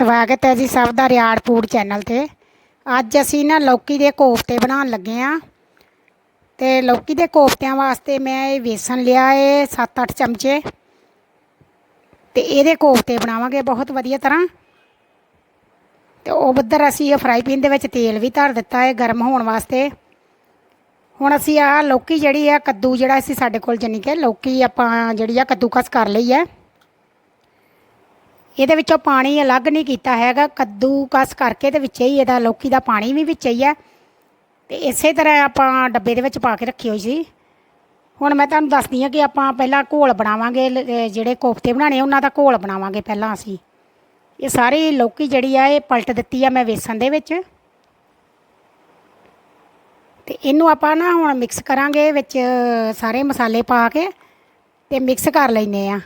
ਸਵਾਗਤ ਹੈ ਜੀ ਸਭ ਦਾ ਰਿਆੜ ਫੂਡ ਚੈਨਲ ਤੇ। ਅੱਜ ਅਸੀਂ ਨਾ ਲੌਕੀ ਦੇ ਕੋਫਤੇ ਬਣਾਉਣ ਲੱਗੇ ਆ ਤੇ ਲੌਕੀ ਦੇ ਕੋਫਤਿਆਂ ਵਾਸਤੇ ਮੈਂ ਇਹ ਵੇਸਣ ਲਿਆ ਏ 7-8 ਚਮਚੇ। ਤੇ ਇਹਦੇ ਕੋਫਤੇ ਬਣਾਵਾਂਗੇ ਬਹੁਤ ਵਧੀਆ ਤਰ੍ਹਾਂ। ਤੇ ਉਹ ਬੱਦਰ ਅਸੀਂ ਇਹ ਫਰਾਈ ਪੈਨ ਦੇ ਵਿੱਚ ਤੇਲ ਵੀ ਧਰ ਦਿੱਤਾ ਹੈ ਗਰਮ ਹੋਣ ਵਾਸਤੇ। ਹੁਣ ਅਸੀਂ ਆ ਲੌਕੀ ਜਿਹੜੀ ਆ, ਕੱਦੂ ਜਿਹੜਾ ਅਸੀਂ ਸਾਡੇ ਕੋਲ ਜਾਨੀ ਕਿ ਲੌਕੀ ਆਪਾਂ ਜਿਹੜੀ ਆ, ਕੱਦੂਕਸ ਕਰ ਲਈ ਹੈ ਇਹਦੇ ਵਿੱਚੋਂ ਪਾਣੀ ਅਲੱਗ ਨਹੀਂ ਕੀਤਾ ਹੈਗਾ, ਕੱਦੂ ਕਸ ਕਰਕੇ ਤੇ ਵਿੱਚੇ ਹੀ ਇਹਦਾ ਲੌਕੀ ਦਾ ਪਾਣੀ ਵੀ ਵਿੱਚ ਹੀ ਹੈ ਤੇ ਇਸੇ ਤਰ੍ਹਾਂ ਆਪਾਂ ਡੱਬੇ ਦੇ ਵਿੱਚ ਪਾ ਕੇ ਰੱਖੀ ਹੋਈ ਸੀ। ਹੁਣ ਮੈਂ ਤੁਹਾਨੂੰ ਦੱਸਦੀ ਹਾਂ ਕਿ ਆਪਾਂ ਪਹਿਲਾਂ ਘੋਲ ਬਣਾਵਾਂਗੇ ਜਿਹੜੇ ਕੋਫਤੇ ਬਣਾਣੇ ਉਹਨਾਂ ਦਾ ਘੋਲ ਬਣਾਵਾਂਗੇ ਪਹਿਲਾਂ ਅਸੀਂ। ਇਹ ਸਾਰੀ ਲੌਕੀ ਜਿਹੜੀ ਆ, ਇਹ ਪਲਟ ਦਿੱਤੀ ਆ ਮੈਂ ਵੇਸਣ ਦੇ ਵਿੱਚ। ਤੇ ਇਹਨੂੰ ਆਪਾਂ ਨਾ ਹੁਣ ਮਿਕਸ ਕਰਾਂਗੇ ਵਿੱਚ ਸਾਰੇ ਮਸਾਲੇ ਪਾ ਕੇ ਤੇ ਮਿਕਸ ਕਰ ਲੈਨੇ ਆ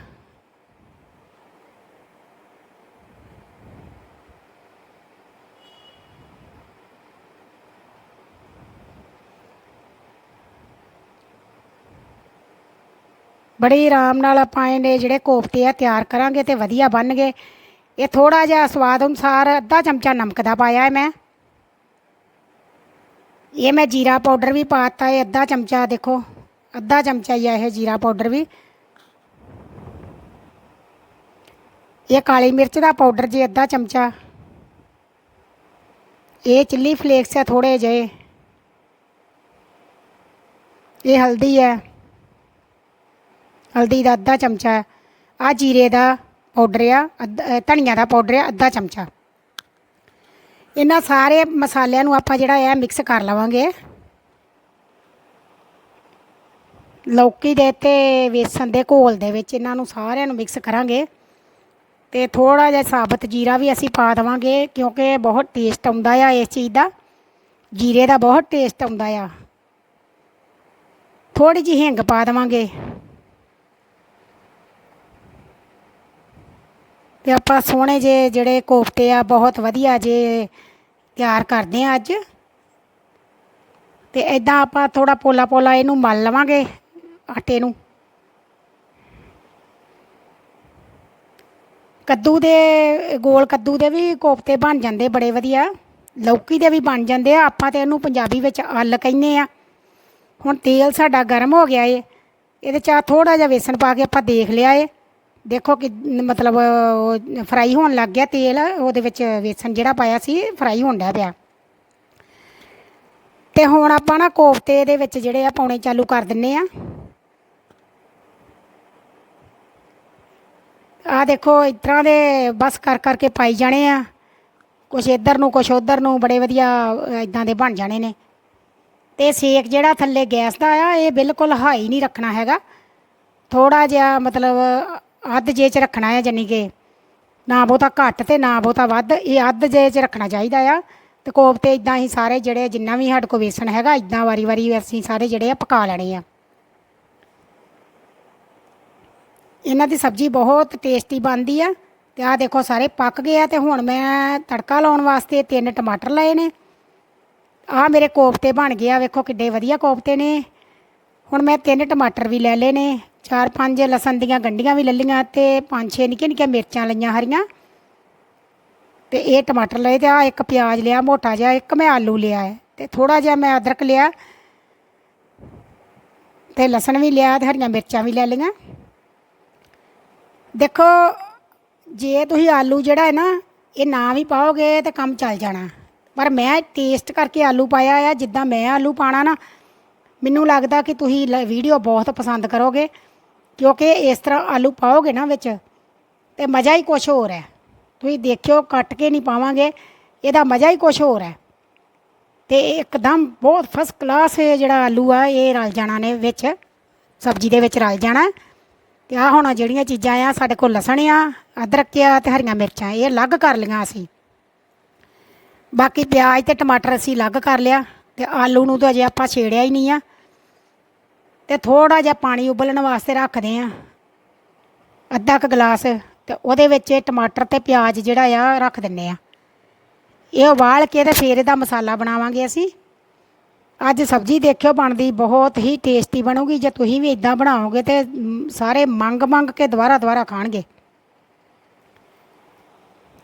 ਬੜੀ ਆਰਾਮ ਨਾਲ ਆਪਾਂ ਇਹਨੇ ਜਿਹੜੇ ਕੋਫਤੇ ਆ ਤਿਆਰ ਕਰਾਂਗੇ ਤੇ ਵਧੀਆ ਬਣਨਗੇ। ਇਹ ਥੋੜਾ ਜਿਹਾ ਸਵਾਦ ਅਨੁਸਾਰ ਅੱਧਾ ਚਮਚਾ ਨਮਕ ਦਾ ਪਾਇਆ ਹੈ ਮੈਂ। ਇਹ ਮੈਂ ਜੀਰਾ ਪਾਊਡਰ ਵੀ ਪਾਤਾ ਹੈ ਅੱਧਾ ਚਮਚਾ ਦੇਖੋ, ਅੱਧਾ ਚਮਚਾ ਹੀ ਆ ਇਹ ਜੀਰਾ ਪਾਊਡਰ ਵੀ। ਇਹ ਕਾਲੀ ਮਿਰਚ ਦਾ ਪਾਊਡਰ ਜੀ ਅੱਧਾ ਚਮਚਾ। ਇਹ ਚਿੱਲੀ ਫਲੇਕਸ ਹੈ ਥੋੜੇ ਜਿਹੇ। ਇਹ ਹਲਦੀ ਹੈ। ਹਲਦੀ ਦਾ ਅੱਧਾ ਚਮਚਾ ਆ ਜੀਰੇ ਦਾ ਪਾਊਡਰ ਆ, ਅੱਧਾ- ਧਨੀਆ ਦਾ ਪਾਊਡਰ ਆ, ਅੱਧਾ ਚਮਚਾ। ਇਹਨਾਂ ਸਾਰੇ ਮਸਾਲਿਆਂ ਨੂੰ ਆਪਾਂ ਜਿਹੜਾ ਆ ਮਿਕਸ ਕਰ ਲਵਾਂਗੇ। ਲੌਕੀ ਦੇ ਤੇ ਵੇਸਣ ਦੇ ਘੋਲ ਦੇ ਵਿੱਚ ਇਹਨਾਂ ਨੂੰ ਸਾਰਿਆਂ ਨੂੰ ਮਿਕਸ ਕਰਾਂਗੇ। ਤੇ ਥੋੜਾ ਜਿਹਾ ਸਾਬਤ ਜੀਰਾ ਵੀ ਅਸੀਂ ਪਾ ਦੇਵਾਂਗੇ, ਕਿਉਂਕਿ ਬਹੁਤ ਟੇਸਟ ਆਉਂਦਾ ਆ ਇਸ ਚੀਜ਼ ਦਾ। ਜੀਰੇ ਦਾ ਬਹੁਤ ਟੇਸਟ ਆਉਂਦਾ ਆ। ਥੋੜੀ ਜਿਹੀ ਹਿੰਗ ਪਾ ਦੇਵਾਂਗੇ। ਅਤੇ ਆਪਾਂ ਸੋਹਣੇ ਜੇ ਜਿਹੜੇ ਕੋਫਤੇ ਆ, ਬਹੁਤ ਵਧੀਆ ਜੇ ਤਿਆਰ ਕਰਦੇ ਆ ਅੱਜ। ਤੇ ਇਦਾਂ ਆਪਾਂ ਥੋੜਾ ਪੋਲਾ ਪੋਲਾ ਇਹਨੂੰ ਮਲ ਲਵਾਂਗੇ ਆਟੇ ਨੂੰ। ਕੱਦੂ ਦੇ, ਗੋਲ ਕੱਦੂ ਦੇ ਵੀ ਕੋਫਤੇ ਬਣ ਜਾਂਦੇ ਬੜੇ ਵਧੀਆ। ਲੌਕੀ ਦੇ ਵੀ ਬਣ ਜਾਂਦੇ ਆ, ਆਪਾਂ ਤੇ ਇਹਨੂੰ ਪੰਜਾਬੀ ਵਿੱਚ ਅੱਲ ਕਹਿੰਦੇ ਆ। ਹੁਣ ਤੇਲ ਸਾਡਾ ਗਰਮ ਹੋ ਗਿਆ ਏ, ਇਹਦੇ ਚ ਥੋੜਾ ਜਿਹਾ ਵੇਸਣ ਪਾ ਕੇ ਆਪਾਂ ਦੇਖ ਲਿਆ ਏ। ਦੇਖੋ ਕਿ ਮਤਲਬ ਫਰਾਈ ਹੋਣ ਲੱਗ ਗਿਆ ਤੇਲ, ਉਹਦੇ ਵਿੱਚ ਵੇਸਣ ਜਿਹੜਾ ਪਾਇਆ ਸੀ, ਫਰਾਈ ਹੋਣ ਡਿਆ ਪਿਆ। ਤੇ ਹੁਣ ਆਪਾਂ ਨਾ ਕੋਫਤੇ ਦੇ ਵਿੱਚ ਜਿਹੜੇ ਆ ਪਾਉਣੇ ਚਾਲੂ ਕਰ ਦਿੰਨੇ ਆ। ਆ ਦੇਖੋ, ਇਸ ਤਰ੍ਹਾਂ ਦੇ ਬਸ ਕਰ ਕਰਕੇ ਪਾਈ ਜਾਣੇ ਆ। ਕੁਛ ਇੱਧਰ ਨੂੰ, ਕੁਛ ਉੱਧਰ ਨੂੰ, ਬੜੇ ਵਧੀਆ ਇਦਾਂ ਦੇ ਬਣ ਜਾਣੇ ਨੇ। ਤੇ ਸੇਕ ਜਿਹੜਾ ਥੱਲੇ ਗੈਸ ਦਾ ਆ, ਇਹ ਬਿਲਕੁਲ ਹਾਈ ਨਹੀਂ ਰੱਖਣਾ ਹੈਗਾ। ਥੋੜਾ ਜਿਹਾ ਮਤਲਬ ਅੱਧ ਜੇ ਚ ਰੱਖਣਾ ਹੈ ਜਾਨੀ ਕਿ ਨਾ ਬਹੁਤਾ ਘੱਟ ਤੇ ਨਾ ਬਹੁਤਾ ਵੱਧ, ਇਹ ਅੱਧ ਜੇ ਚ ਰੱਖਣਾ ਚਾਹੀਦਾ ਆ। ਤੇ ਕੋਫਤੇ ਇਦਾਂ ਹੀ ਸਾਰੇ ਜਿਹੜੇ ਜਿੰਨਾ ਵੀ ਸਾਡੇ ਕੋਲ ਵੇਸਣ ਹੈਗਾ ਇਦਾਂ ਵਾਰੀ-ਵਾਰੀ ਅਸੀਂ ਸਾਰੇ ਜਿਹੜੇ ਆ ਪਕਾ ਲੈਣੇ ਆ। ਇਹਨਾਂ ਦੀ ਸਬਜ਼ੀ ਬਹੁਤ ਟੇਸਟੀ ਬਣਦੀ ਆ, ਤੇ ਆਹ ਦੇਖੋ ਸਾਰੇ ਪੱਕ ਗਏ ਆ, ਤੇ ਹੁਣ ਮੈਂ ਤੜਕਾ ਲਾਉਣ ਵਾਸਤੇ ਤਿੰਨ ਟਮਾਟਰ ਲਏ ਨੇ। ਆਹ ਮੇਰੇ ਕੋਫਤੇ ਬਣ ਗਏ ਆ, ਵੇਖੋ ਕਿੱਡੇ ਵਧੀਆ ਕੋਫਤੇ ਨੇ। ਹੁਣ ਮੈਂ ਤਿੰਨ ਟਮਾਟਰ ਵੀ ਲੈ ਲਏ ਨੇ। ਚਾਰ ਪੰਜ ਲਸਣ ਦੀਆਂ ਗੰਢੀਆਂ ਵੀ ਲੈ ਲਈਆਂ ਤੇ ਪੰਜ ਛੇ ਨਿੱਕੀਆਂ ਨਿੱਕੀਆਂ ਮਿਰਚਾਂ ਲਈਆਂ ਹਰੀਆਂ। ਤੇ ਇਹ ਟਮਾਟਰ ਲਏ ਤੇ ਆ ਇੱਕ ਪਿਆਜ਼ ਲਿਆ, ਮੋਟਾ ਜਿਹਾ, ਇੱਕ ਮੈਂ ਆਲੂ ਲਿਆ ਹੈ। ਤੇ ਥੋੜਾ ਜਿਹਾ ਮੈਂ ਅਦਰਕ ਲਿਆ ਤੇ ਲਸਣ ਵੀ ਲਿਆ ਤੇ ਹਰੀਆਂ ਮਿਰਚਾਂ ਵੀ ਲੈ ਲਈਆਂ। ਦੇਖੋ, ਜੇ ਤੁਸੀਂ ਆਲੂ ਜਿਹੜਾ ਹੈ ਨਾ, ਇਹ ਨਾ ਵੀ ਪਾਓਗੇ ਤੇ ਕੰਮ ਚੱਲ ਜਾਣਾ। ਪਰ ਮੈਂ ਟੇਸਟ ਕਰਕੇ ਆਲੂ ਪਾਇਆ ਆ, ਜਿੱਦਾਂ ਮੈਂ ਆਲੂ ਪਾਣਾ ਨਾ, ਮੈਨੂੰ ਲੱਗਦਾ ਕਿ ਤੁਸੀਂ ਵੀਡੀਓ ਬਹੁਤ ਪਸੰਦ ਕਰੋਗੇ। ਕਿਉਂਕਿ ਇਸ ਤਰ੍ਹਾਂ ਆਲੂ ਪਾਓਗੇ ਨਾ ਵਿੱਚ, ਤੇ ਮਜ਼ਾ ਹੀ ਕੁਝ ਹੋਰ ਹੈ। ਤੁਸੀਂ ਦੇਖਿਓ, ਕੱਟ ਕੇ ਨਹੀਂ ਪਾਵਾਂਗੇ, ਇਹਦਾ ਮਜ਼ਾ ਹੀ ਕੁਝ ਹੋਰ ਹੈ। ਤੇ ਇੱਕਦਮ ਬਹੁਤ ਫਸਟ ਕਲਾਸ ਜਿਹੜਾ ਆਲੂ ਆ, ਇਹ ਰਲ ਜਾਣਾ ਨੇ ਵਿੱਚ, ਸਬਜ਼ੀ ਦੇ ਵਿੱਚ ਰਲ ਜਾਣਾ। ਤੇ ਆ ਹੁਣ ਜਿਹੜੀਆਂ ਚੀਜ਼ਾਂ ਆ, ਸਾਡੇ ਕੋਲ ਲਸਣ ਆ, ਅਦਰਕ ਆ ਤੇ ਹਰੀਆਂ ਮਿਰਚਾਂ, ਇਹ ਅਲੱਗ ਕਰ ਲਈਆਂ ਅਸੀਂ। ਬਾਕੀ ਪਿਆਜ਼ ਤੇ ਟਮਾਟਰ ਅਸੀਂ ਅਲੱਗ ਕਰ ਲਿਆ, ਤੇ ਆਲੂ ਨੂੰ ਤਾਂ ਅਜੇ ਆਪਾਂ ਛੇੜਿਆ ਹੀ ਨਹੀਂ ਆ। ਤੇ ਥੋੜਾ ਜਿਹਾ ਪਾਣੀ ਉਬਲਣ ਵਾਸਤੇ ਰੱਖਦੇ ਆ ਅੱਧਾ ਕੁ ਗਲਾਸ ਤੇ ਉਹਦੇ ਵਿੱਚ ਇਹ ਟਮਾਟਰ ਤੇ ਪਿਆਜ਼ ਜਿਹੜਾ ਆ ਰੱਖ ਦਿੰਨੇ ਆ ਇਹ ਉਬਾਲ ਕੇ ਤੇ ਫੇਰ ਇਹਦਾ ਮਸਾਲਾ ਬਣਾਵਾਂਗੇ ਅਸੀਂ। ਅੱਜ ਸਬਜ਼ੀ ਦੇਖਿਓ ਬਣਦੀ ਬਹੁਤ ਹੀ ਟੇਸਟੀ ਬਣੂਗੀ। ਜੇ ਤੁਸੀਂ ਵੀ ਇਦਾਂ ਬਣਾਓਗੇ ਤੇ ਸਾਰੇ ਮੰਗ ਮੰਗ ਕੇ ਦੁਬਾਰਾ ਦੁਬਾਰਾ ਖਾਣਗੇ।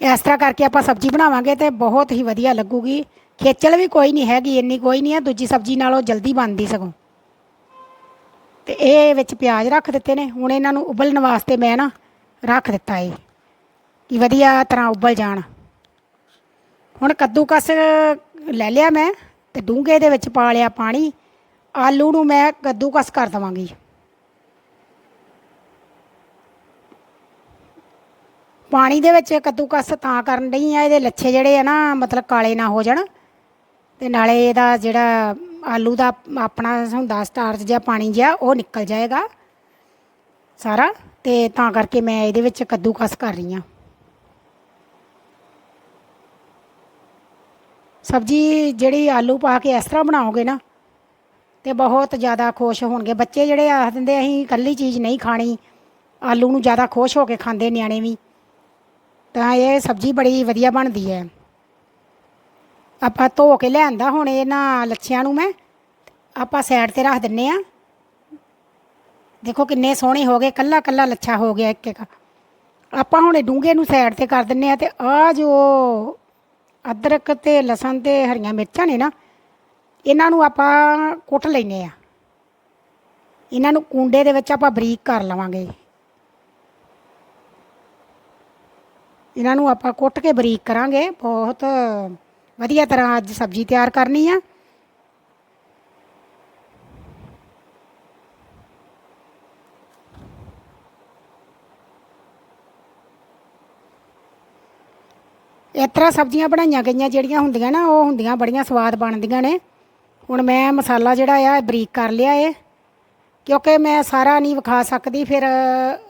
ਇਸ ਤਰ੍ਹਾਂ ਕਰਕੇ ਆਪਾਂ ਸਬਜ਼ੀ ਬਣਾਵਾਂਗੇ ਤੇ ਬਹੁਤ ਹੀ ਵਧੀਆ ਲੱਗੂਗੀ। ਖੇਚਲ ਵੀ ਕੋਈ ਨਹੀਂ ਹੈਗੀ, ਇੰਨੀ ਕੋਈ ਨਹੀਂ ਹੈ। ਦੂਜੀ ਸਬਜ਼ੀ ਨਾਲੋਂ ਜਲਦੀ ਬਣਦੀ ਸਗੋਂ। ਤੇ ਇਹ ਵਿੱਚ ਪਿਆਜ਼ ਰੱਖ ਦਿੱਤੇ ਨੇ। ਹੁਣ ਇਹਨਾਂ ਨੂੰ ਉਬਲਣ ਵਾਸਤੇ ਮੈਂ ਨਾ ਰੱਖ ਦਿੱਤਾ ਏ ਕਿ ਵਧੀਆ ਤਰ੍ਹਾਂ ਉਬਲ ਜਾਣ। ਹੁਣ ਕੱਦੂਕਸ ਲੈ ਲਿਆ ਮੈਂ ਤੇ ਡੂੰਘੇ ਦੇ ਵਿੱਚ ਪਾ ਲਿਆ ਪਾਣੀ। ਆਲੂ ਨੂੰ ਮੈਂ ਕੱਦੂਕਸ ਕਰ ਦਵਾਂਗੀ। ਪਾਣੀ ਦੇ ਵਿੱਚ ਕੱਦੂਕਸ ਤਾਂ ਕਰਨ ਡਈ ਆ, ਇਹਦੇ ਲੱਛੇ ਜਿਹੜੇ ਆ ਨਾ ਮਤਲਬ ਕਾਲੇ ਨਾ ਹੋ ਜਾਣ। ਤੇ ਨਾਲੇ ਇਹਦਾ ਜਿਹੜਾ ਆਲੂ ਦਾ ਆਪਣਾ ਹੁੰਦਾ ਸਟਾਰਚ ਜਿਹਾ ਪਾਣੀ ਜਿਹਾ, ਉਹ ਨਿਕਲ ਜਾਏਗਾ ਸਾਰਾ ਤੇ ਤਾਂ ਕਰਕੇ ਮੈਂ ਇਹਦੇ ਵਿੱਚ ਕੱਦੂਕਸ ਕਰ ਰਹੀ ਹਾਂ। ਸਬਜੀ ਜਿਹੜੀ ਆਲੂ ਪਾ ਕੇ ਇਸ ਤਰ੍ਹਾਂ ਬਣਾਓਗੇ ਨਾ ਤੇ ਬਹੁਤ ਜ਼ਿਆਦਾ ਖੁਸ਼ ਹੋਣਗੇ। ਬੱਚੇ ਜਿਹੜੇ ਆਖ ਦਿੰਦੇ, ਅਸੀਂ ਇਕੱਲੀ ਚੀਜ਼ ਨਹੀਂ ਖਾਣੀ, ਆਲੂ ਨੂੰ ਜ਼ਿਆਦਾ ਖੁਸ਼ ਹੋ ਕੇ ਖਾਂਦੇ ਨਿਆਣੇ ਵੀ। ਤਾਂ ਇਹ ਸਬਜੀ ਬੜੀ ਵਧੀਆ ਬਣਦੀ ਹੈ। ਆਪਾਂ ਧੋ ਕੇ ਲਿਆਂਦਾ, ਹੁਣ ਇਹਨਾਂ ਲੱਛਿਆਂ ਨੂੰ ਮੈਂ। ਆਪਾਂ ਸਾਈਡ ਤੇ ਰੱਖ ਦਿੰਨੇ ਆ। ਦੇਖੋ ਕਿੰਨੇ ਸੋਹਣੇ ਹੋ ਗਏ ਕੱਲਾ ਕੱਲਾ ਲੱਛਾ ਹੋ ਗਿਆ ਇੱਕ ਇੱਕ ਆਪਾਂ ਹੁਣ ਇਹ ਡੂੰਘੇ ਨੂੰ ਸਾਈਡ ਤੇ ਕਰ ਦਿੰਨੇ ਆ ਤੇ ਆ ਜੋ ਅਦਰਕ ਤੇ ਲਸਣ ਤੇ ਹਰੀਆਂ ਮਿਰਚਾਂ ਨੇ ਨਾ, ਇਹਨਾਂ ਨੂੰ ਆਪਾਂ ਕੁੱਟ ਲੈਨੇ ਆ। ਇਹਨਾਂ ਨੂੰ ਕੁੰਡੇ ਦੇ ਵਿੱਚ ਆਪਾਂ ਬਰੀਕ ਕਰ ਲਵਾਂਗੇ। ਇਹਨਾਂ ਨੂੰ ਆਪਾਂ ਕੁੱਟ ਕੇ ਬਰੀਕ ਕਰਾਂਗੇ, ਬਹੁਤ ਵਧੀਆ ਤਰ੍ਹਾਂ ਅੱਜ ਸਬਜ਼ੀ ਤਿਆਰ ਕਰਨੀ ਆ। ਇਸ ਤਰ੍ਹਾਂ ਸਬਜ਼ੀਆਂ ਬਣਾਈਆਂ ਗਈਆਂ ਜਿਹੜੀਆਂ ਹੁੰਦੀਆਂ ਨਾ, ਉਹ ਹੁੰਦੀਆਂ ਬੜੀਆਂ ਸਵਾਦ ਬਣਦੀਆਂ ਨੇ। ਹੁਣ ਮੈਂ ਮਸਾਲਾ ਜਿਹੜਾ ਆ ਬਰੀਕ ਕਰ ਲਿਆ ਏ। ਕਿਉਂਕਿ ਮੈਂ ਸਾਰਾ ਨਹੀਂ ਵਿਖਾ ਸਕਦੀ, ਫਿਰ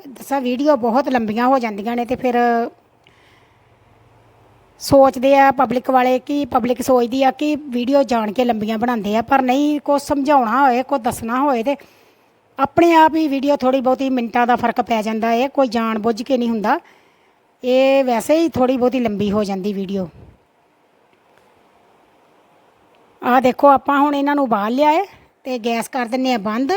ਦੱਸਾਂ ਵੀਡੀਓ ਬਹੁਤ ਲੰਬੀਆਂ ਹੋ ਜਾਂਦੀਆਂ ਨੇ ਤੇ ਫਿਰ ਸੋਚਦੇ ਆ ਪਬਲਿਕ ਵਾਲੇ ਕਿ ਪਬਲਿਕ ਸੋਚਦੀ ਆ ਕਿ ਵੀਡੀਓ ਜਾਣ ਕੇ ਲੰਬੀਆਂ ਬਣਾਉਂਦੇ ਆ, ਪਰ ਨਹੀਂ, ਕੁਛ ਸਮਝਾਉਣਾ ਹੋਏ ਕੋਈ ਦੱਸਣਾ ਹੋਏ ਤੇ ਆਪਣੇ ਆਪ ਹੀ ਵੀਡੀਓ ਥੋੜੀ ਬਹੁਤੀ ਮਿੰਟਾਂ ਦਾ ਫ਼ਰਕ ਪੈ ਜਾਂਦਾ ਏ, ਕੋਈ ਜਾਣ ਬੁੱਝ ਕੇ ਨਹੀਂ ਹੁੰਦਾ। ਇਹ ਵੈਸੇ ਹੀ ਥੋੜੀ ਬਹੁਤੀ ਲੰਬੀ ਹੋ ਜਾਂਦੀ ਵੀਡੀਓ ਆ ਦੇਖੋ, ਆਪਾਂ ਹੁਣ ਇਹਨਾਂ ਨੂੰ ਉਬਾਲ ਲਿਆ ਹੈ ਤੇ ਗੈਸ ਕਰ ਦਿੰਨੇ ਆ ਬੰਦ।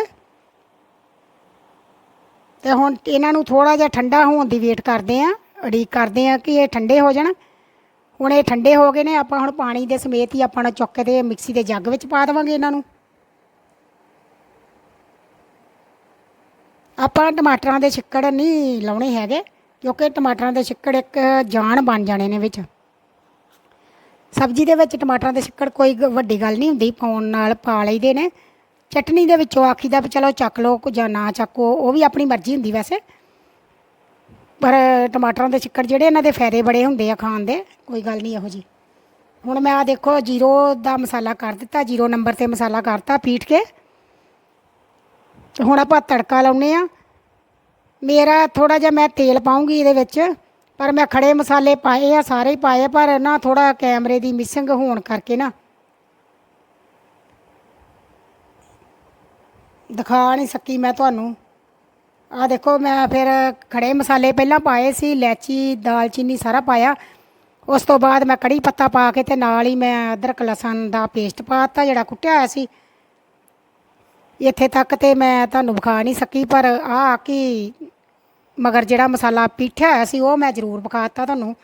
ਤੇ ਹੁਣ ਇਹਨਾਂ ਨੂੰ ਥੋੜਾ ਜਿਹਾ ਠੰਡਾ ਹੋਣ ਦੀ ਵੇਟ ਕਰਦੇ ਆ, ਉਡੀਕ ਕਰਦੇ ਆ ਕਿ ਇਹ ਠੰਡੇ ਹੋ ਜਾਣ। ਹੁਣ ਇਹ ਠੰਡੇ ਹੋ ਗਏ ਨੇ, ਆਪਾਂ ਹੁਣ ਪਾਣੀ ਦੇ ਸਮੇਤ ਹੀ ਆਪਾਂ ਨੂੰ ਚੁੱਕ ਕੇ ਤੇ ਮਿਕਸੀ ਦੇ ਜੱਗ ਵਿੱਚ ਪਾ ਦੇਵਾਂਗੇ ਇਹਨਾਂ ਨੂੰ। ਆਪਾਂ ਟਮਾਟਰਾਂ ਦੇ ਛਿੱਕੜ ਨਹੀਂ ਲਾਉਣੇ ਹੈਗੇ, ਕਿਉਂਕਿ ਟਮਾਟਰਾਂ ਦੇ ਛਿੱਕੜ ਇੱਕ ਜਾਨ ਬਣ ਜਾਣੇ ਨੇ ਵਿੱਚ। ਸਬਜ਼ੀ ਦੇ ਵਿੱਚ ਟਮਾਟਰਾਂ ਦੇ ਛਿੱਕੜ ਕੋਈ ਵੱਡੀ ਗੱਲ ਨਹੀਂ ਹੁੰਦੀ, ਪਾਉਣ ਨਾਲ ਪਾ ਲਈਦੇ ਨੇ। ਚਟਨੀ ਦੇ ਵਿੱਚੋਂ ਆਖੀਦਾ ਵੀ ਚਲੋ ਚੱਕ ਲਓ ਕੁ ਜਾਂ ਨਾ ਚੱਕੋ, ਉਹ ਵੀ ਆਪਣੀ ਮਰਜ਼ੀ ਹੁੰਦੀ ਵੈਸੇ। ਪਰ ਟਮਾਟਰਾਂ ਦੇ ਛਿੱਕੜ ਜਿਹੜੇ ਇਹਨਾਂ ਦੇ ਫਾਇਦੇ ਬੜੇ ਹੁੰਦੇ ਆ ਖਾਣ ਦੇ, ਕੋਈ ਗੱਲ ਨਹੀਂ ਇਹੋ ਜੀ ਹੁਣ ਮੈਂ ਆ ਦੇਖੋ, ਜੀਰੋ ਦਾ ਮਸਾਲਾ ਕਰ ਦਿੱਤਾ, ਜੀਰੋ ਨੰਬਰ ਤੇ ਮਸਾਲਾ ਕਰਤਾ ਪੀਟ ਕੇ। ਤੇ ਹੁਣ ਆਪਾਂ ਤੜਕਾ ਲਾਉਨੇ ਆ। ਮੇਰਾ ਥੋੜਾ ਜਿਹਾ ਮੈਂ ਤੇਲ ਪਾਉਂਗੀ ਇਹਦੇ ਵਿੱਚ, ਪਰ ਮੈਂ ਖੜੇ ਮਸਾਲੇ ਪਾਏ ਆ, ਸਾਰੇ ਹੀ ਪਾਏ ਪਰ ਨਾ ਥੋੜਾ ਕੈਮਰੇ ਦੀ ਮਿਸਿੰਗ ਹੋਣ ਕਰਕੇ ਨਾ। ਦਿਖਾ ਨਹੀਂ ਸਕੀ ਮੈਂ ਤੁਹਾਨੂੰ। ਆ ਦੇਖੋ, ਮੈਂ ਫਿਰ ਖੜੇ ਮਸਾਲੇ ਪਹਿਲਾਂ ਪਾਏ ਸੀ, ਇਲਾਚੀ ਦਾਲਚੀਨੀ ਸਾਰਾ ਪਾਇਆ। ਉਸ ਤੋਂ ਬਾਅਦ ਮੈਂ ਕੜੀ ਪੱਤਾ ਪਾ ਕੇ ਤੇ ਨਾਲ ਹੀ ਮੈਂ ਅਦਰਕ, ਲਸਣ ਦਾ ਪੇਸਟ ਪਾਤਾ ਜਿਹੜਾ ਕੁੱਟਿਆ ਹੋਇਆ ਸੀ। ਇੱਥੇ ਤੱਕ ਤੇ ਮੈਂ ਤੁਹਾਨੂੰ ਵਿਖਾ ਨਹੀਂ ਸਕੀ, ਪਰ ਆ ਕਿ ਮਗਰ ਜਿਹੜਾ ਮਸਾਲਾ ਪੀਠਿਆ ਹੋਇਆ ਸੀ, ਉਹ ਮੈਂ ਜ਼ਰੂਰ ਵਿਖਾਤਾ ਤੁਹਾਨੂੰ।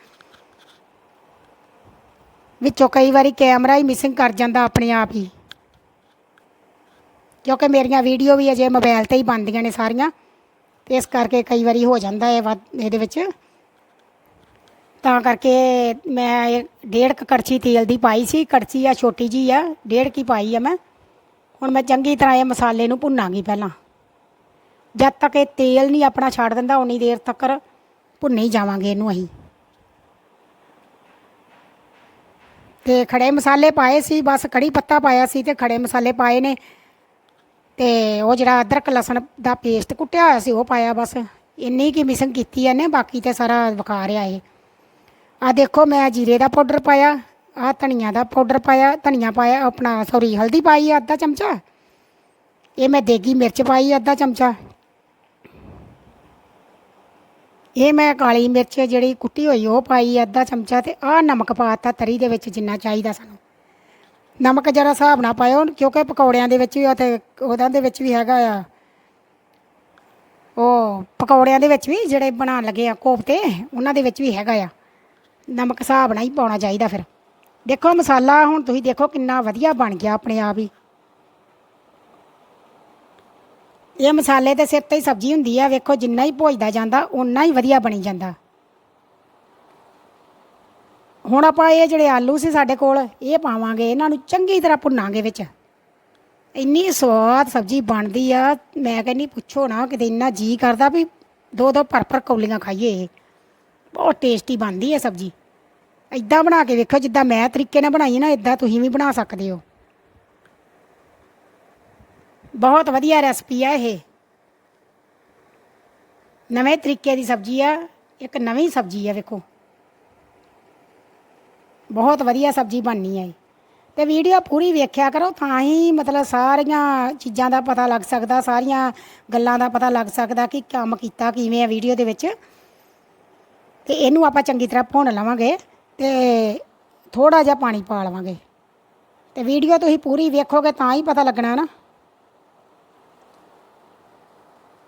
ਵਿੱਚੋਂ ਕਈ ਵਾਰੀ ਕੈਮਰਾ ਹੀ ਮਿਸਿੰਗ ਕਰ ਜਾਂਦਾ ਆਪਣੇ ਆਪ ਹੀ। ਕਿਉਂਕਿ ਮੇਰੀਆਂ ਵੀਡੀਓ ਵੀ ਅਜੇ ਮੋਬਾਈਲ ਤੇ ਹੀ ਬਣਦੀਆਂ ਨੇ ਸਾਰੀਆਂ। ਇਸ ਕਰਕੇ ਕਈ ਵਾਰੀ ਹੋ ਜਾਂਦਾ ਹੈ ਵੱਧ- ਇਹਦੇ ਵਿੱਚ। ਤਾਂ ਕਰਕੇ ਮੈਂ ਇਹ ਡੇਢ ਕੁ ਕੜਛੀ ਤੇਲ ਦੀ ਪਾਈ ਸੀ, ਕੜਛੀ ਆ, ਛੋਟੀ ਜੀ ਆ, ਡੇਢ ਕੀ ਪਾਈ ਆ ਮੈਂ। ਹੁਣ ਮੈਂ ਚੰਗੀ ਤਰ੍ਹਾਂ ਇਹ ਮਸਾਲੇ ਨੂੰ ਭੁੰਨਾਂਗੀ ਪਹਿਲਾਂ। ਜਦ ਤੱਕ ਇਹ ਤੇਲ ਨਹੀਂ ਆਪਣਾ ਛੱਡ ਦਿੰਦਾ, ਉਨੀ ਦੇਰ ਤੱਕ ਭੁੰਨੇ ਹੀ ਜਾਵਾਂਗੇ ਇਹਨੂੰ ਅਸੀਂ। ਤੇ ਖੜੇ ਮਸਾਲੇ ਪਾਏ ਸੀ, ਬਸ ਕੜੀ ਪੱਤਾ ਪਾਇਆ ਸੀ ਤੇ ਖੜੇ ਮਸਾਲੇ ਪਾਏ ਨੇ। ਤੇ ਉਹ ਜਿਹੜਾ ਅਦਰਕ ਲਸਣ ਦਾ ਪੇਸਟ ਕੁੱਟਿਆ ਹੋਇਆ ਸੀ, ਉਹ ਪਾਇਆ ਬਸ। ਇੰਨੀ ਕੀ ਮਿਸਿੰਗ ਕੀਤੀ ਇਹਨੇ, ਬਾਕੀ ਤੇ ਸਾਰਾ ਵਿਖਾ ਰਿਹਾ ਇਹ। ਆ ਦੇਖੋ, ਮੈਂ ਜੀਰੇ ਦਾ ਪਾਊਡਰ ਪਾਇਆ ਆ ਧਨੀਆ ਦਾ ਪਾਊਡਰ ਪਾਇਆ, ਧਨੀਆ ਪਾਇਆ ਆਪਣਾ ਸੌਰੀ ਹਲਦੀ ਪਾਈ ਅੱਧਾ ਚਮਚਾ। ਇਹ ਮੈਂ ਦੇਗੀ ਮਿਰਚ ਪਾਈ ਅੱਧਾ ਚਮਚਾ। ਇਹ ਮੈਂ ਕਾਲੀ ਮਿਰਚ ਜਿਹੜੀ ਕੁੱਟੀ ਹੋਈ, ਉਹ ਪਾਈ ਅੱਧਾ ਚਮਚਾ ਤੇ ਆਹ ਨਮਕ ਪਾਤਾ ਤਰੀ ਦੇ ਵਿੱਚ ਜਿੰਨਾ ਚਾਹੀਦਾ ਸਾਨੂੰ। ਨਮਕ ਜਰਾ ਹਿਸਾਬ ਨਾਲ ਪਾਇਓ, ਕਿਉਂਕਿ ਪਕੌੜਿਆਂ ਦੇ ਵਿੱਚ ਵੀ ਆ ਤੇ ਉਹਦਾਂ ਦੇ ਵਿੱਚ ਵੀ ਹੈਗਾ ਆ। ਉਹ ਪਕੌੜਿਆਂ ਦੇ ਵਿੱਚ ਵੀ ਜਿਹੜੇ ਬਣਾਉਣ ਲੱਗੇ ਆ ਕੋਫਤੇ, ਉਹਨਾਂ ਦੇ ਵਿੱਚ ਵੀ ਹੈਗਾ ਆ। ਨਮਕ ਹਿਸਾਬ ਨਾਲ ਹੀ ਪਾਉਣਾ ਚਾਹੀਦਾ ਫਿਰ। ਦੇਖੋ ਮਸਾਲਾ ਹੁਣ ਤੁਸੀਂ ਦੇਖੋ ਕਿੰਨਾ ਵਧੀਆ ਬਣ ਗਿਆ ਆਪਣੇ ਆਪ ਹੀ। ਇਹ ਮਸਾਲੇ ਤੇ ਸਿਰ ਤੇ ਹੀ ਸਬਜ਼ੀ ਹੁੰਦੀ ਆ, ਵੇਖੋ ਜਿੰਨਾ ਹੀ ਭੋਜਦਾ ਜਾਂਦਾ ਉਨਾ ਹੀ ਵਧੀਆ ਬਣੀ ਜਾਂਦਾ। ਹੁਣ ਆਪਾਂ ਇਹ ਜਿਹੜੇ ਆਲੂ ਸੀ ਸਾਡੇ ਕੋਲ, ਇਹ ਪਾਵਾਂਗੇ, ਇਹਨਾਂ ਨੂੰ ਚੰਗੀ ਤਰ੍ਹਾਂ ਭੁੰਨਾਂਗੇ ਵਿੱਚ। ਇੰਨੀ ਸਵਾਦ ਸਬਜ਼ੀ ਬਣਦੀ ਆ, ਮੈਂ ਕਹਿੰਨੀ ਪੁੱਛੋ ਨਾ, ਕਿਤੇ ਇੰਨਾ ਜੀ ਕਰਦਾ ਵੀ ਦੋ ਦੋ ਭਰ ਭਰ ਕੌਲੀਆਂ ਖਾਈਏ ਇਹ। ਬਹੁਤ ਟੇਸਟੀ ਬਣਦੀ ਹੈ ਸਬਜ਼ੀ। ਇਦਾਂ ਬਣਾ ਕੇ ਵੇਖੋ ਜਿੱਦਾਂ ਮੈਂ ਤਰੀਕੇ ਨਾਲ ਬਣਾਈ ਨਾ ਇਦਾਂ ਤੁਸੀਂ ਵੀ ਬਣਾ ਸਕਦੇ ਹੋ। ਬਹੁਤ ਵਧੀਆ ਰੈਸਪੀ ਆ ਇਹ। ਨਵੇਂ ਤਰੀਕੇ ਦੀ ਸਬਜ਼ੀ ਆ, ਇੱਕ ਨਵੀਂ ਸਬਜ਼ੀ ਆ, ਵੇਖੋ। ਬਹੁਤ ਵਧੀਆ ਸਬਜ਼ੀ ਬਣਨੀ ਹੈ ਇਹ ਤੇ ਵੀਡੀਓ ਪੂਰੀ ਵੇਖਿਆ ਕਰੋ, ਤਾਂ ਹੀ ਮਤਲਬ ਸਾਰੀਆਂ ਚੀਜ਼ਾਂ ਦਾ ਪਤਾ ਲੱਗ ਸਕਦਾ, ਸਾਰੀਆਂ ਗੱਲਾਂ ਦਾ ਪਤਾ ਲੱਗ ਸਕਦਾ ਕਿ ਕੰਮ ਕੀਤਾ ਕਿਵੇਂ ਆ ਵੀਡੀਓ ਦੇ ਵਿੱਚ। ਤੇ ਇਹਨੂੰ ਆਪਾਂ ਚੰਗੀ ਤਰ੍ਹਾਂ ਭੁੰਨ ਲਵਾਂਗੇ ਤੇ ਥੋੜਾ ਜਿਹਾ ਪਾਣੀ ਪਾ ਲਵਾਂਗੇ। ਤੇ ਵੀਡੀਓ ਤੁਸੀਂ ਪੂਰੀ ਵੇਖੋਗੇ ਤਾਂ ਹੀ ਪਤਾ ਲੱਗਣਾ ਨਾ।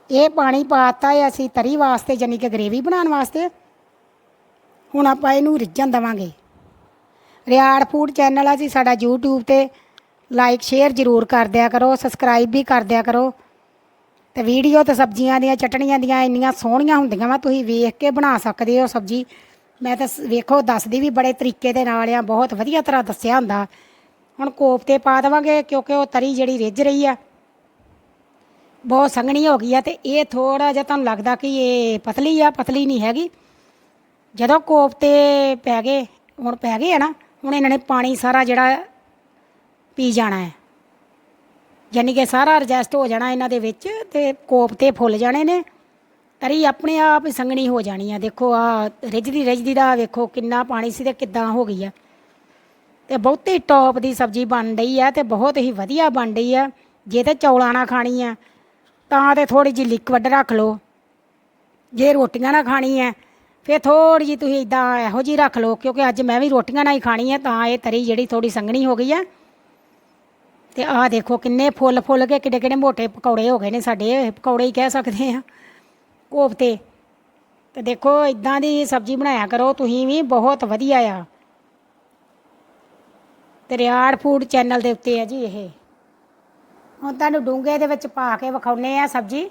ਇਹ ਪਾਣੀ ਪਾਤਾ ਹੈ ਅਸੀਂ ਤਰੀ ਵਾਸਤੇ ਯਾਨੀ ਕਿ ਗ੍ਰੇਵੀ ਬਣਾਉਣ ਵਾਸਤੇ। ਹੁਣ ਆਪਾਂ ਇਹਨੂੰ ਰਿੱਝਣ ਦੇਵਾਂਗੇ। ਰਿਆੜ ਫੂਡ ਚੈਨਲ ਆ ਜੀ, ਸਾਡਾ YouTube ਤੇ ਲਾਈਕ ਸ਼ੇਅਰ ਜ਼ਰੂਰ ਕਰ ਦਿਆ ਕਰੋ ਸਬਸਕ੍ਰਾਈਬ ਵੀ ਕਰ ਦਿਆ ਕਰੋ। ਤੇ ਵੀਡੀਓ ਤੇ ਸਬਜ਼ੀਆਂ ਦੀਆਂ, ਚਟਣੀਆਂ ਦੀਆਂ ਇੰਨੀਆਂ ਸੋਹਣੀਆਂ ਹੁੰਦੀਆਂ ਵਾ, ਤੁਸੀਂ ਵੇਖ ਕੇ ਬਣਾ ਸਕਦੇ ਹੋ ਸਬਜ਼ੀ। ਮੈਂ ਤਾਂ ਸ- ਵੇਖੋ, ਦੱਸਦੀ ਵੀ ਬੜੇ ਤਰੀਕੇ ਦੇ ਨਾਲ ਆ, ਬਹੁਤ ਵਧੀਆ ਤਰ੍ਹਾਂ ਦੱਸਿਆ ਹੁੰਦਾ। ਹੁਣ ਕੋਫਤੇ ਪਾ ਦੇਵਾਂਗੇ, ਕਿਉਂਕਿ ਉਹ ਤਰੀ ਜਿਹੜੀ ਰਿੱਝ ਰਹੀ ਆ, ਬਹੁਤ ਸੰਘਣੀ ਹੋ ਗਈ ਆ, ਤੇ ਇਹ ਥੋੜਾ ਜਿਹਾ ਤੁਹਾਨੂੰ ਲੱਗਦਾ ਕਿ ਇਹ ਪਤਲੀ ਆ, ਪਤਲੀ ਨਹੀਂ ਹੈਗੀ। ਜਦੋਂ ਕੋਫਤੇ ਪੈ ਗਏ, ਹੁਣ ਪੈ ਗਏ ਆ ਨਾ ਹੁਣ ਇਹਨਾਂ ਨੇ ਪਾਣੀ ਸਾਰਾ ਜਿਹੜਾ ਪੀ ਜਾਣਾ ਹੈ। ਯਾਨੀ ਕਿ ਸਾਰਾ ਐਡਜਸਟ ਹੋ ਜਾਣਾ ਇਹਨਾਂ ਦੇ ਵਿੱਚ ਤੇ ਕੋਫਤੇ ਫੁੱਲ ਜਾਣੇ ਨੇ। ਤਰੀ ਆਪਣੇ ਆਪ ਹੀ ਸੰਘਣੀ ਹੋ ਜਾਣੀ ਆ। ਦੇਖੋ ਆ ਰਿੱਝਦੀ ਰਿੱਝਦੀ ਦਾ ਵੇਖੋ ਕਿੰਨਾ ਪਾਣੀ ਸੀ ਤੇ ਕਿੱਦਾਂ ਹੋ ਗਈ ਆ। ਤੇ ਬਹੁਤੀ ਟੌਪ ਦੀ ਸਬਜ਼ੀ ਬਣ ਰਹੀ ਆ ਤੇ ਬਹੁਤ ਹੀ ਵਧੀਆ ਬਣ ਰਹੀ ਆ। ਜੇ ਤੇ ਚੌਲਾਂ ਨਾਲ ਖਾਣੀ ਆ, ਤਾਂ ਤੇ ਥੋੜੀ ਜਿਹੀ ਲਿਕਵਿਡ ਰੱਖ ਲਓ। ਜੇ ਰੋਟੀਆਂ ਨਾਲ ਖਾਣੀ ਹੈ ਫਿਰ ਥੋੜੀ ਜਿਹੀ ਤੁਸੀਂ ਇਦਾਂ ਇਹੋ ਜਿਹੀ ਰੱਖ ਲਓ, ਕਿਉਂਕਿ ਅੱਜ ਮੈਂ ਵੀ ਰੋਟੀਆਂ ਨਾਲ ਹੀ ਖਾਣੀ ਹੈ ਤਾਂ ਇਹ ਤਰੀ ਜਿਹੜੀ ਥੋੜੀ ਸੰਘਣੀ ਹੋ ਗਈ ਹੈ ਤੇ ਆਹ ਦੇਖੋ ਕਿੰਨੇ ਫੁੱਲ ਫੁੱਲ ਕੇ ਕਿੱਡੇ ਕਿੱਡੇ ਮੋਟੇ ਪਕੌੜੇ ਹੋ ਗਏ ਨੇ ਸਾਡੇ ਪਕੌੜੇ ਹੀ ਕਹਿ ਸਕਦੇ ਆ। ਕੋਫਤੇ। ਤੇ ਦੇਖੋ ਇਦਾਂ ਦੀ ਸਬਜ਼ੀ ਬਣਾਇਆ ਕਰੋ, ਤੁਸੀਂ ਵੀ ਬਹੁਤ ਵਧੀਆ ਆ। ਤੇ ਰਿਆੜ ਫੂਡ ਚੈਨਲ ਦੇ ਉੱਤੇ ਆ ਜੀ ਇਹ। ਹੁਣ ਤੁਹਾਨੂੰ ਡੂੰਘੇ ਦੇ ਵਿੱਚ ਪਾ ਕੇ ਵਿਖਾਉਨੇ ਆ ਸਬਜ਼ੀ।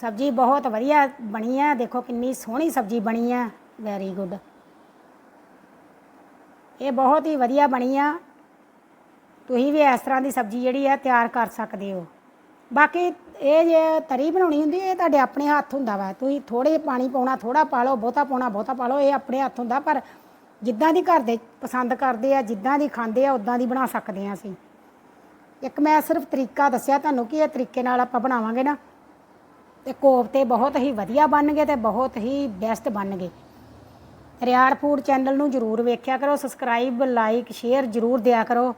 ਸਬਜ਼ੀ ਬਹੁਤ ਵਧੀਆ ਬਣੀ ਆ। ਦੇਖੋ ਕਿੰਨੀ ਸੋਹਣੀ ਸਬਜ਼ੀ ਬਣੀ ਆ। ਵੈਰੀ ਗੁੱਡ ਇਹ ਬਹੁਤ ਹੀ ਵਧੀਆ ਬਣੀ ਆ। ਤੁਸੀਂ ਵੀ ਇਸ ਤਰ੍ਹਾਂ ਦੀ ਸਬਜ਼ੀ ਜਿਹੜੀ ਆ ਤਿਆਰ ਕਰ ਸਕਦੇ ਹੋ। ਬਾਕੀ ਇਹ ਜੇ ਤਰੀ ਬਣਾਉਣੀ ਹੁੰਦੀ, ਇਹ ਤੁਹਾਡੇ ਆਪਣੇ ਹੱਥ ਹੁੰਦਾ ਵਾ। ਤੁਸੀਂ ਥੋੜੇ ਪਾਣੀ ਪਾਉਣਾ ਥੋੜਾ ਪਾ ਲਓ, ਬਹੁਤਾ ਪਾਉਣਾ, ਬਹੁਤਾ ਪਾ ਲਓ, ਇਹ ਆਪਣੇ ਹੱਥ ਹੁੰਦਾ। ਪਰ ਜਿੱਦਾਂ ਦੀ ਘਰ ਦੇ ਪਸੰਦ ਕਰਦੇ ਆ, ਜਿੱਦਾਂ ਦੀ ਖਾਂਦੇ ਆ, ਉਦਾਂ ਦੀ ਬਣਾ ਸਕਦੇ ਆ ਅਸੀਂ। ਇੱਕ ਮੈਂ ਸਿਰਫ ਤਰੀਕਾ ਦੱਸਿਆ ਤੁਹਾਨੂੰ ਕਿ ਇਹ ਤਰੀਕੇ ਨਾਲ ਆਪਾਂ ਬਣਾਵਾਂਗੇ ਨਾ। ਤੇ ਕੋਫਤੇ ਬਹੁਤ ਹੀ ਵਧੀਆ ਬਣ ਗਏ ਤੇ ਬਹੁਤ ਹੀ ਬੈਸਟ ਬਣ ਗਏ। ਰਿਆੜ ਫੂਡ ਚੈਨਲ ਨੂੰ ਜਰੂਰ ਵੇਖਿਆ ਕਰੋ ਸਬਸਕ੍ਰਾਈਬ ਲਾਈਕ ਸ਼ੇਅਰ ਜਰੂਰ ਦਿਆ ਕਰੋ।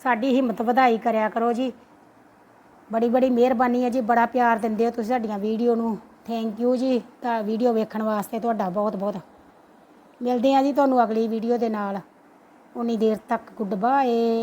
ਸਾਡੀ ਹਿੰਮਤ ਵਧਾਈ ਕਰਿਆ ਕਰੋ ਜੀ। ਬੜੀ ਬੜੀ ਮਿਹਰਬਾਨੀ ਹੈ ਜੀ, ਬੜਾ ਪਿਆਰ ਦਿੰਦੇ ਹੋ ਤੁਸੀਂ ਸਾਡੀਆਂ ਵੀਡੀਓ ਨੂੰ। ਥੈਂਕ ਯੂ ਜੀ। ਤਾਂ ਵੀਡੀਓ ਵੇਖਣ ਵਾਸਤੇ ਤੁਹਾਡਾ ਬਹੁਤ ਬਹੁਤ। ਮਿਲਦੇ ਹਾਂ ਜੀ ਤੁਹਾਨੂੰ ਅਗਲੀ ਵੀਡੀਓ ਦੇ ਨਾਲ। ਉਨੀ ਦੇਰ ਤੱਕ ਗੁੱਡ ਬਾਏ।